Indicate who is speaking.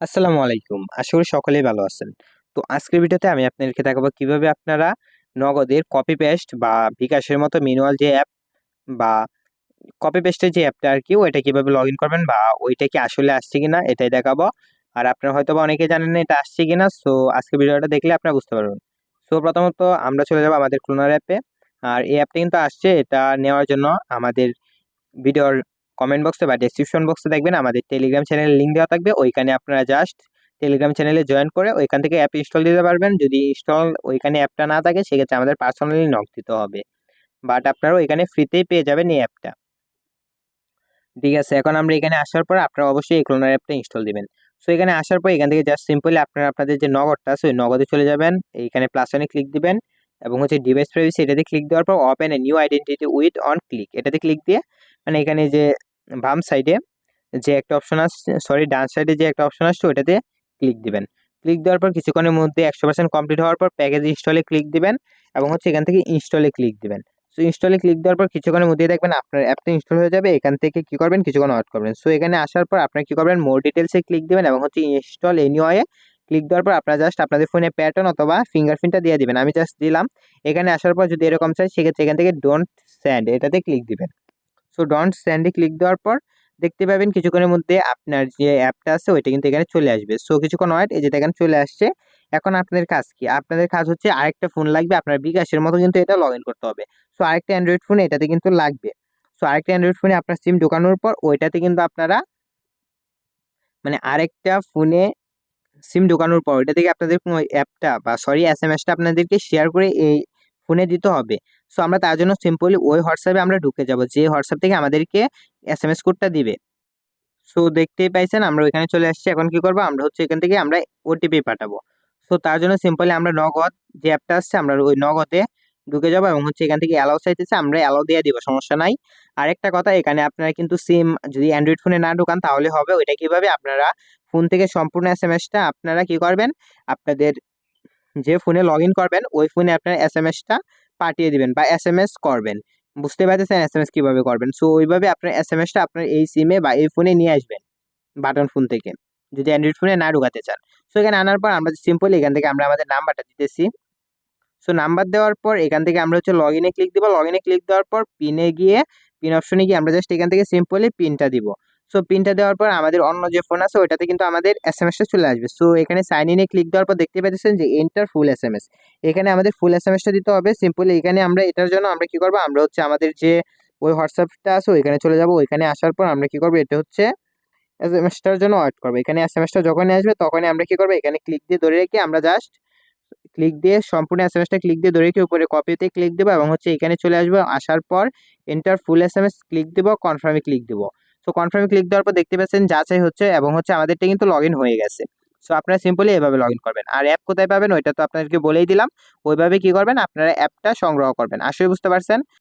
Speaker 1: আসসালামু আলাইকুম। আশা করি সকলেই ভালো আছেন। তো আজকের ভিডিওতে আমি আপনাদেরকে দেখাবো কীভাবে আপনারা নগদের কপি পেস্ট বা বিকাশের মতো ম্যানুয়াল যে অ্যাপ বা কপি পেস্টের যে অ্যাপটা আর কি, ওইটা কীভাবে লগ করবেন বা ওইটা কি আসলে আসছে কিনা, এটাই দেখাবো। আর আপনারা হয়তো বা অনেকে জানেন না এটা আসছে কিনা, সো আজকে ভিডিওটা দেখলে আপনারা বুঝতে পারবেন। সো প্রথমত আমরা চলে যাব আমাদের ক্লোনার অ্যাপে আর এই অ্যাপটা কিন্তু আসছে, এটা নেওয়ার জন্য আমাদের ভিডিওর কমেন্ট বক্সে বা ডেসক্রিপশন বক্সে দেখবেন আমাদের টেলিগ্রাম চ্যানেলের লিঙ্ক দেওয়া থাকবে। ওইখানে আপনারা জাস্ট টেলিগ্রাম চ্যানেলে জয়েন করে ওইখান থেকে অ্যাপ ইনস্টল দিতে পারবেন। যদি ইনস্টল ওইখানে অ্যাপটা না থাকে, সেক্ষেত্রে আমাদের পার্সোনালি নক দিতে হবে। বাট আপনারা ওইখানে ফ্রিতেই পেয়ে যাবেন এই অ্যাপটা ঠিক আছে, এখন আমরা এখানে আসার পর আপনারা অবশ্যই এই ক্লোনার অ্যাপটা ইনস্টল দিবেন। সো এখানে আসার পর এখান থেকে জাস্ট সিম্পলি আপনারা আপনাদের যে নগদটা আছে, ওই নগদে চলে যাবেন। এইখানে প্লাস অনে ক্লিক দিবেন এবং হচ্ছে ডিভাইস প্রাইভেসি এটাতে ক্লিক দেওয়ার পর open a new identity with on click এটাতে ক্লিক দিয়ে মানে এখানে যে বাম সাইডে যে একটা অপশন আসছে সরি ডান সাইডে যে একটা অপশন আসছে ওটাতে ক্লিক দিবেন। ক্লিক দেওয়ার পর কিছুক্ষণের মধ্যে একশো পার্সেন্ট কমপ্লিট হওয়ার পর প্যাকেজ ইনস্টলে ক্লিক দিবেন এবং হচ্ছে এখান থেকে ইনস্টলে ক্লিক দিবেন। সো ইনস্টলে ক্লিক দেওয়ার পর কিছুক্ষণের মধ্যে দেখবেন আপনার অ্যাপটা ইনস্টল হয়ে যাবে, এখান থেকে কি করবেন? কিছুক্ষণ ওয়েট করবেন। সো এখানে আসার পর আপনারা কি করবেন? মোর ডিটেলসে ক্লিক দিবেন এবং হচ্ছে ইনস্টল এনিওয়ে ক্লিক দেওয়ার পর আপনারা জাস্ট আপনাদের ফোনে প্যাটার্ন অথবা ফিঙ্গারপ্রিন্টটা দিয়ে দিবেন। আমি জাস্ট দিলাম। এখানে আসার পর যদি এরকম চাই, সেক্ষেত্রে এখান থেকে ডোন্ট স্যান্ড এটাতে ক্লিক দিবেন। সো ডোন্ট স্যান্ডে ক্লিক দেওয়ার পর দেখতে পাবেন কিছুক্ষণের মধ্যে আপনার যে অ্যাপটা আছে, ওইটা কিন্তু এখানে চলে আসবে। সো কিছুক্ষণ ওয়েট এই যে এখানে চলে আসছে। এখন আপনাদের কাজ কি? আপনাদের কাজ হচ্ছে আরেকটা ফোন লাগবে, আপনার বিকাশের মতো কিন্তু এটা লগ করতে হবে। সো আরেকটা অ্যান্ড্রয়েড ফোন এটাতে কিন্তু লাগবে। সো আরেকটা অ্যান্ড্রয়েড ফোনে আপনার সিম ঢোকানোর পর ওইটাতে কিন্তু আপনারা মানে আরেকটা ফোনে সিম ঢোকানোর পর ওইটা থেকে আপনাদের কোনো অ্যাপটা বা সরি এস এম এসটা আপনাদেরকে শেয়ার করে এই ফোনে দিতে হবে। সো আমরা তার জন্য সিম্পলি ওই হোয়াটসঅ্যাপে আমরা ঢুকে যাব, যে হোয়াটসঅ্যাপ থেকে আমাদেরকে এস এম এস কোডটা দিবে। সো দেখতেই পাইছেন, আমরা ওইখানে চলে আসছি। এখন কি করব? আমরা হচ্ছে এখান থেকে আমরা ওটিপি পাঠাবো। সো তার জন্য সিম্পলি আমরা নগদ যে অ্যাপটা আসছে, আমরা ওই নগদে ঢুকে যাব এবং হচ্ছে এখান থেকে অ্যালাউ চাইতেছে, আমরা অ্যালাউ দিয়ে দিব, সমস্যা নাই। আরেকটা কথা, এখানে আপনারা কিন্তু সিম যদি অ্যান্ড্রয়েড ফোনে না ঢুকান, তাহলে হবে ওইটা কীভাবে? আপনারা ফোন থেকে সম্পূর্ণ এস এম এসটা আপনারা কি করবেন? আপনাদের যে ফোনে লগ ইন করবেন, ওই ফোনে আপনার এস এম এসটা পাঠিয়ে দিবেন বা এস এম এস করবেন। বুঝতে পারতেছেন এস এম এস কীভাবে করবেন? সো ওইভাবে আপনার এস এম এসটা আপনার এই সিমে বা এই ফোনে নিয়ে আসবেন বাটন ফোন থেকে। যদি অ্যান্ড্রয়েড ফোনে না ঢুকাতে চান। সো এখানে আনার পর আমরা সিম্পলি এখান থেকে আমরা আমাদের নাম্বারটা দিতেছি। সো নাম্বার দেওয়ার পর এখান থেকে আমরা হচ্ছে লগ ইনে ক্লিক দিব। লগ ইনে ক্লিক দেওয়ার পর পিনে গিয়ে পিন অপশনে গিয়ে আমরা জাস্ট এখান থেকে সিম্পলি পিনটা দিব। সো পিনটা দেওয়ার পর আমাদের অন্য যে ফোন আছে, ওইটাতে কিন্তু আমাদের এস এম এসটা চলে আসবে। সো এখানে সাইন ইনে ক্লিক দেওয়ার পর দেখতে পাচ্ছেন যে enter full S M S এখানে আমাদের ফুল এস এম এসটা দিতে হবে। সিম্পলি এখানে আমরা এটার জন্য আমরা কি করব? আমরা হচ্ছে আমাদের যে ওই হোয়াটসঅ্যাপটা আছে, ওইখানে চলে যাব। ওইখানে আসার পর আমরা কি করব? এটা হচ্ছে এস এম এসটার জন্য ওয়েট করব। এখানে এস এম এসটা যখনই আসবে, তখনই আমরা কি করব? এখানে ক্লিক দিয়ে ধরে রেখে আমরা জাস্ট ক্লিক দিয়ে সম্পূর্ণ এস এম এসটা ক্লিক দিয়ে ধরে রেখে উপরে কপিতে ক্লিক দেবো এবং হচ্ছে এখানে চলে আসব। আসার পর enter full S M S click দেবো কনফার্মে ক্লিক দেবো। সো কনফার্মে ক্লিক দেওয়ার পর দেখতে পাচ্ছেন যা চাই হচ্ছে এবং হচ্ছে আমাদেরটা কিন্তু লগ হয়ে গেছে। সো আপনারা সিম্পলি এভাবে লগ করবেন। আর অ্যাপ কোথায় পাবেন ওইটা তো আপনাদেরকে বলেই দিলাম। ওইভাবে কি করবেন? আপনারা অ্যাপটা সংগ্রহ করবেন। আসলে বুঝতে পারছেন?